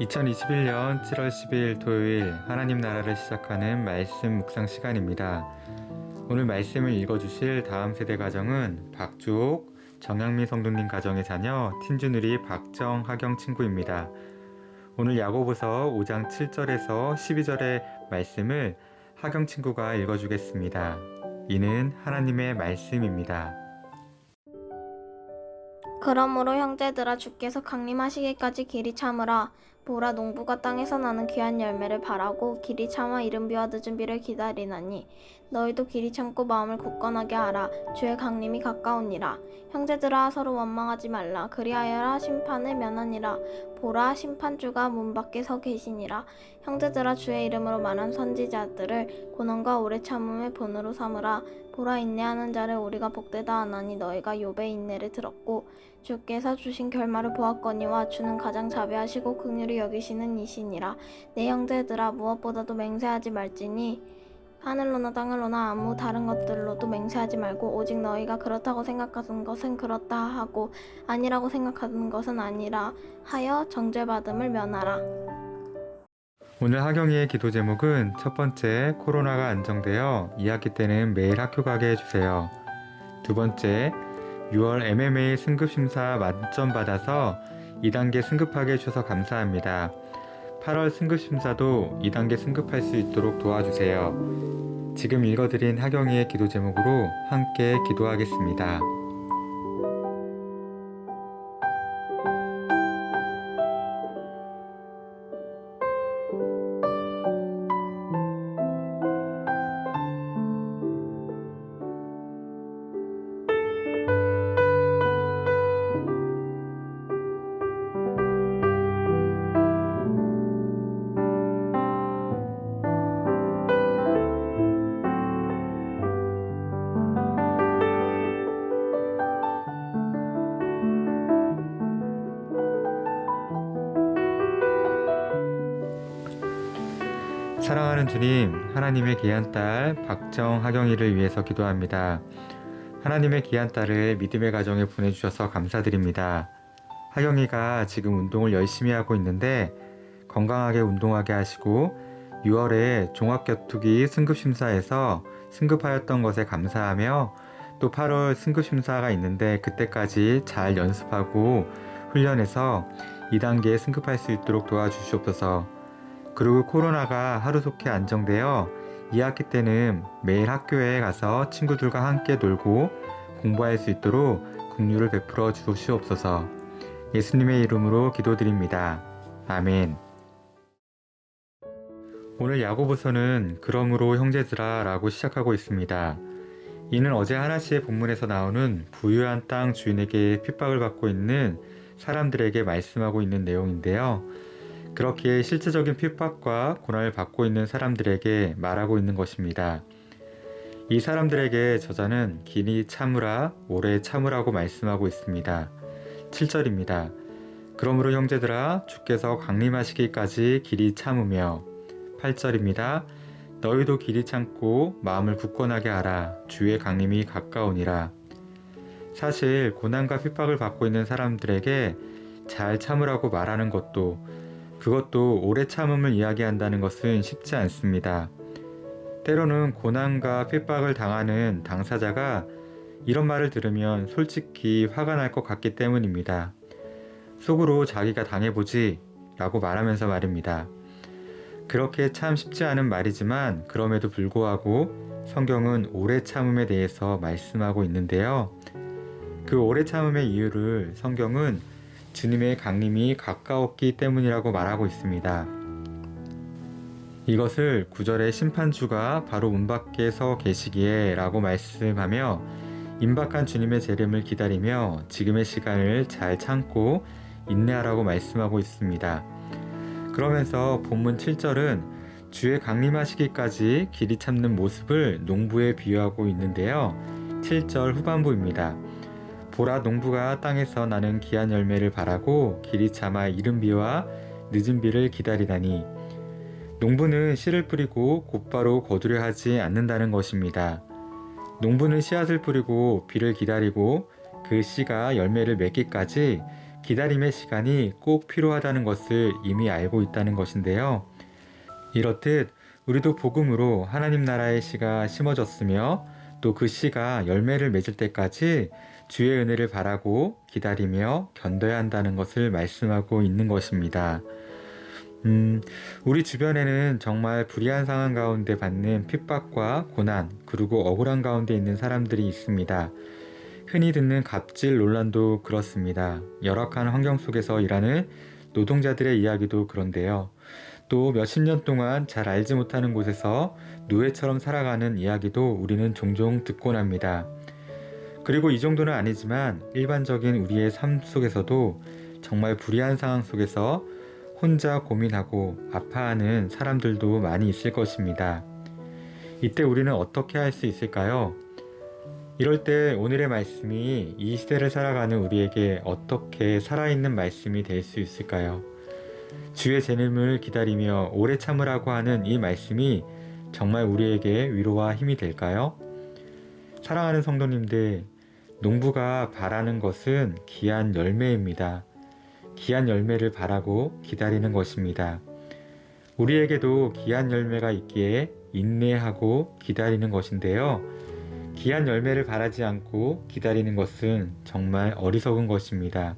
(2021년 7월 10일) 토요일 하나님 나라를 시작하는 말씀 묵상 시간입니다. 오늘 말씀을 읽어주실 다음 세대 가정은 박주옥, 정양미 성도님 가정의 자녀 틴주누리 박정 하경 친구입니다. 오늘 야고보서 5장 7절에서 12절의 말씀을 하경 친구가 읽어주겠습니다. 이는 하나님의 말씀입니다. 그러므로 형제들아 주께서 강림하시기까지 길이 참으라 보라 농부가 땅에서 나는 귀한 열매를 바라고 길이 참아 이른 비와 늦은 비를 기다리나니 너희도 길이 참고 마음을 굳건하게 하라 주의 강림이 가까우니라. 형제들아 서로 원망하지 말라. 그리하여라 심판을 면하니라. 보라 심판주가 문 밖에 서 계시니라. 형제들아 주의 이름으로 말한 선지자들을 고난과 오래 참음의 본으로 삼으라. 보라 인내하는 자를 우리가 복되다 하나니 너희가 욥의 인내를 들었고 주께서 주신 결말을 보았거니와 주는 가장 자비하시고 긍휼히 여기시는 이시니라 내 형제들아 무엇보다도 맹세하지 말지니 하늘로나 땅을로나 아무 다른 것들로도 맹세하지 말고 오직 너희가 그렇다고 생각하는 것은 그렇다 하고 아니라고 생각하는 것은 아니라 하여 정죄받음을 면하라 오늘 하경이의 기도 제목은 첫 번째 코로나가 안정되어 2학기 때는 매일 학교 가게 해주세요. 두 번째 6월 MMA 승급 심사 만점 받아서 2단계 승급하게 해주셔서 감사합니다. 8월 승급 심사도 2단계 승급할 수 있도록 도와주세요. 지금 읽어드린 하경이의 기도 제목으로 함께 기도하겠습니다. 사랑하는 주님, 하나님의 귀한 딸 박정 하경이를 위해서 기도합니다. 하나님의 귀한 딸을 믿음의 가정에 보내주셔서 감사드립니다. 하경이가 지금 운동을 열심히 하고 있는데 건강하게 운동하게 하시고 6월에 종합격투기 승급심사에서 승급하였던 것에 감사하며 또 8월 승급심사가 있는데 그때까지 잘 연습하고 훈련해서 2단계에 승급할 수 있도록 도와주시옵소서. 그리고 코로나가 하루속히 안정되어 2학기 때는 매일 학교에 가서 친구들과 함께 놀고 공부할 수 있도록 긍휼을 베풀어 주시옵소서. 예수님의 이름으로 기도드립니다. 아멘. 오늘 야고보서는 그러므로 형제들아라고 시작하고 있습니다. 이는 어제 하나씨의 본문에서 나오는 부유한 땅 주인에게 핍박을 받고 있는 사람들에게 말씀하고 있는 내용인데요. 그렇기에 실제적인 핍박과 고난을 받고 있는 사람들에게 말하고 있는 것입니다. 이 사람들에게 저자는 길이 참으라 오래 참으라고 말씀하고 있습니다. 7절입니다. 그러므로 형제들아 주께서 강림하시기까지 길이 참으며 8절입니다. 너희도 길이 참고 마음을 굳건하게 하라 주의 강림이 가까우니라. 사실 고난과 핍박을 받고 있는 사람들에게 잘 참으라고 말하는 것도 그것도 오래 참음을 이야기한다는 것은 쉽지 않습니다. 때로는 고난과 핍박을 당하는 당사자가 이런 말을 들으면 솔직히 화가 날 것 같기 때문입니다. 속으로 자기가 당해보지 라고 말하면서 말입니다. 그렇게 참 쉽지 않은 말이지만 그럼에도 불구하고 성경은 오래 참음에 대해서 말씀하고 있는데요. 그 오래 참음의 이유를 성경은 주님의 강림이 가까웠기 때문이라고 말하고 있습니다. 이것을 구절의 심판주가 바로 문 밖에 서 계시기에 라고 말씀하며 임박한 주님의 재림을 기다리며 지금의 시간을 잘 참고 인내하라고 말씀하고 있습니다. 그러면서 본문 7절은 주의 강림하시기까지 길이 참는 모습을 농부에 비유하고 있는데요. 7절 후반부입니다. 보라 농부가 땅에서 나는 귀한 열매를 바라고 길이 참아 이른 비와 늦은 비를 기다리다니 농부는 씨를 뿌리고 곧바로 거두려 하지 않는다는 것입니다. 농부는 씨앗을 뿌리고 비를 기다리고 그 씨가 열매를 맺기까지 기다림의 시간이 꼭 필요하다는 것을 이미 알고 있다는 것인데요. 이렇듯 우리도 복음으로 하나님 나라의 씨가 심어졌으며 또 그 씨가 열매를 맺을 때까지 주의 은혜를 바라고 기다리며 견뎌야 한다는 것을 말씀하고 있는 것입니다. 음, 우리 주변에는 정말 불의한 상황 가운데 받는 핍박과 고난, 그리고 억울한 가운데 있는 사람들이 있습니다. 흔히 듣는 갑질 논란도 그렇습니다. 열악한 환경 속에서 일하는 노동자들의 이야기도 그런데요. 또 몇십 년 동안 잘 알지 못하는 곳에서 노예처럼 살아가는 이야기도 우리는 종종 듣곤 합니다. 그리고 이 정도는 아니지만 일반적인 우리의 삶 속에서도 정말 불의한 상황 속에서 혼자 고민하고 아파하는 사람들도 많이 있을 것입니다. 이때 우리는 어떻게 할 수 있을까요? 이럴 때 오늘의 말씀이 이 시대를 살아가는 우리에게 어떻게 살아있는 말씀이 될 수 있을까요? 주의 재림을 기다리며 오래 참으라고 하는 이 말씀이 정말 우리에게 위로와 힘이 될까요? 사랑하는 성도님들, 농부가 바라는 것은 귀한 열매입니다. 귀한 열매를 바라고 기다리는 것입니다. 우리에게도 귀한 열매가 있기에 인내하고 기다리는 것인데요. 귀한 열매를 바라지 않고 기다리는 것은 정말 어리석은 것입니다.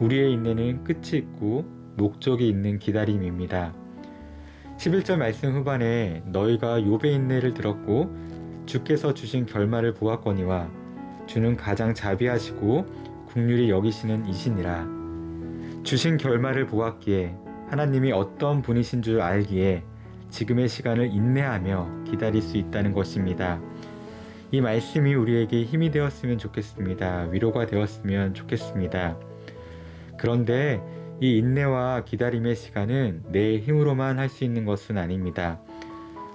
우리의 인내는 끝이 있고 목적이 있는 기다림입니다. 11절 말씀 후반에 너희가 욥의 인내를 들었고 주께서 주신 결말을 보았거니와 주는 가장 자비하시고 국률이 여기시는 이시니라. 주신 결말을 보았기에 하나님이 어떤 분이신 줄 알기에 지금의 시간을 인내하며 기다릴 수 있다는 것입니다. 이 말씀이 우리에게 힘이 되었으면 좋겠습니다. 위로가 되었으면 좋겠습니다. 그런데 이 인내와 기다림의 시간은 내 힘으로만 할 수 있는 것은 아닙니다.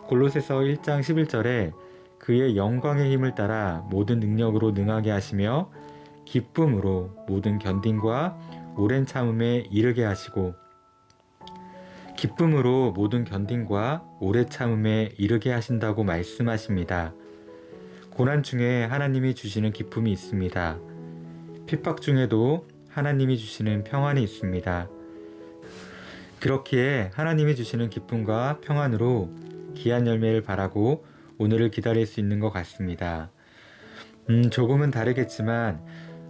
골로새서 1장 11절에 그의 영광의 힘을 따라 모든 능력으로 능하게 하시며 기쁨으로 모든 견딘과 오랜 참음에 이르게 하시고 기쁨으로 모든 견딘과 오래 참음에 이르게 하신다고 말씀하십니다. 고난 중에 하나님이 주시는 기쁨이 있습니다. 핍박 중에도 하나님이 주시는 평안이 있습니다. 그렇기에 하나님이 주시는 기쁨과 평안으로 귀한 열매를 바라고 오늘을 기다릴 수 있는 것 같습니다. 음, 조금은 다르겠지만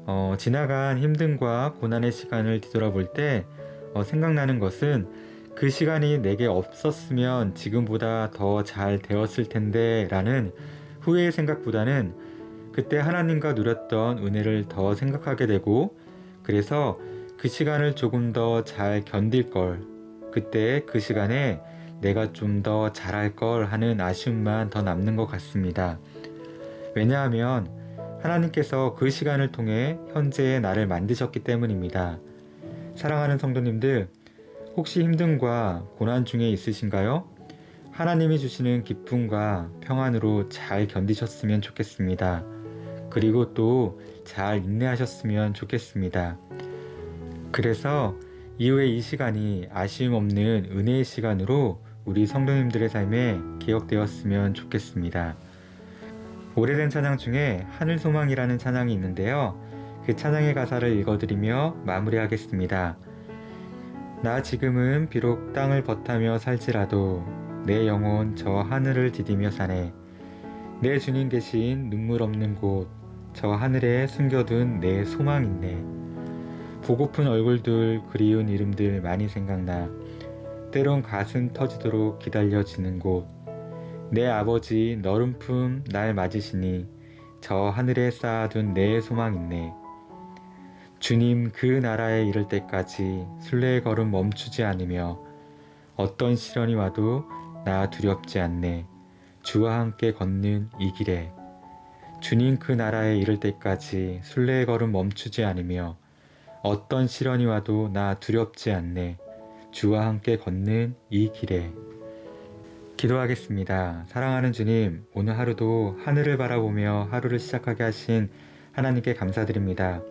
어, 지나간 힘듦과 고난의 시간을 뒤돌아볼 때 어, 생각나는 것은 그 시간이 내게 없었으면 지금보다 더 잘 되었을 텐데 라는 후회의 생각보다는 그때 하나님과 누렸던 은혜를 더 생각하게 되고 그래서 그 시간을 조금 더 잘 견딜 걸 그때 그 시간에 내가 좀 더 잘할 걸 하는 아쉬움만 더 남는 것 같습니다. 왜냐하면 하나님께서 그 시간을 통해 현재의 나를 만드셨기 때문입니다. 사랑하는 성도님들, 혹시 힘듦과 고난 중에 있으신가요? 하나님이 주시는 기쁨과 평안으로 잘 견디셨으면 좋겠습니다. 그리고 또 잘 인내하셨으면 좋겠습니다. 그래서 이후에 이 시간이 아쉬움 없는 은혜의 시간으로 우리 성도님들의 삶에 기억되었으면 좋겠습니다. 오래된 찬양 중에 하늘 소망이라는 찬양이 있는데요. 그 찬양의 가사를 읽어드리며 마무리하겠습니다. 나 지금은 비록 땅을 버타며 살지라도 내 영혼 저 하늘을 디디며 사네. 내 주님 계신 눈물 없는 곳 저 하늘에 숨겨둔 내 소망 있네. 보고픈 얼굴들 그리운 이름들 많이 생각나. 때론 가슴 터지도록 기다려지는 곳. 내 아버지 너른 품 날 맞으시니 저 하늘에 쌓아둔 내 소망 있네. 주님 그 나라에 이를 때까지 순례의 걸음 멈추지 않으며 어떤 시련이 와도 나 두렵지 않네. 주와 함께 걷는 이 길에 주님 그 나라에 이를 때까지 순례의 걸음 멈추지 않으며 어떤 시련이 와도 나 두렵지 않네. 주와 함께 걷는 이 길에 기도하겠습니다. 사랑하는 주님, 오늘 하루도 하늘을 바라보며 하루를 시작하게 하신 하나님께 감사드립니다.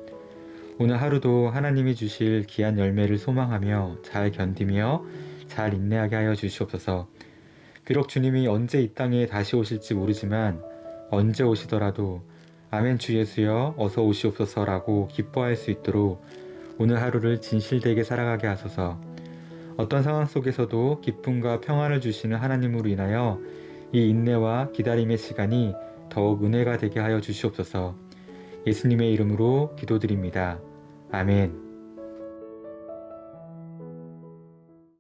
오늘 하루도 하나님이 주실 귀한 열매를 소망하며 잘 견디며 잘 인내하게 하여 주시옵소서. 비록 주님이 언제 이 땅에 다시 오실지 모르지만 언제 오시더라도 아멘 주 예수여 어서 오시옵소서라고 기뻐할 수 있도록 오늘 하루를 진실되게 살아가게 하소서. 어떤 상황 속에서도 기쁨과 평안을 주시는 하나님으로 인하여 이 인내와 기다림의 시간이 더욱 은혜가 되게 하여 주시옵소서. 예수님의 이름으로 기도드립니다. 아멘.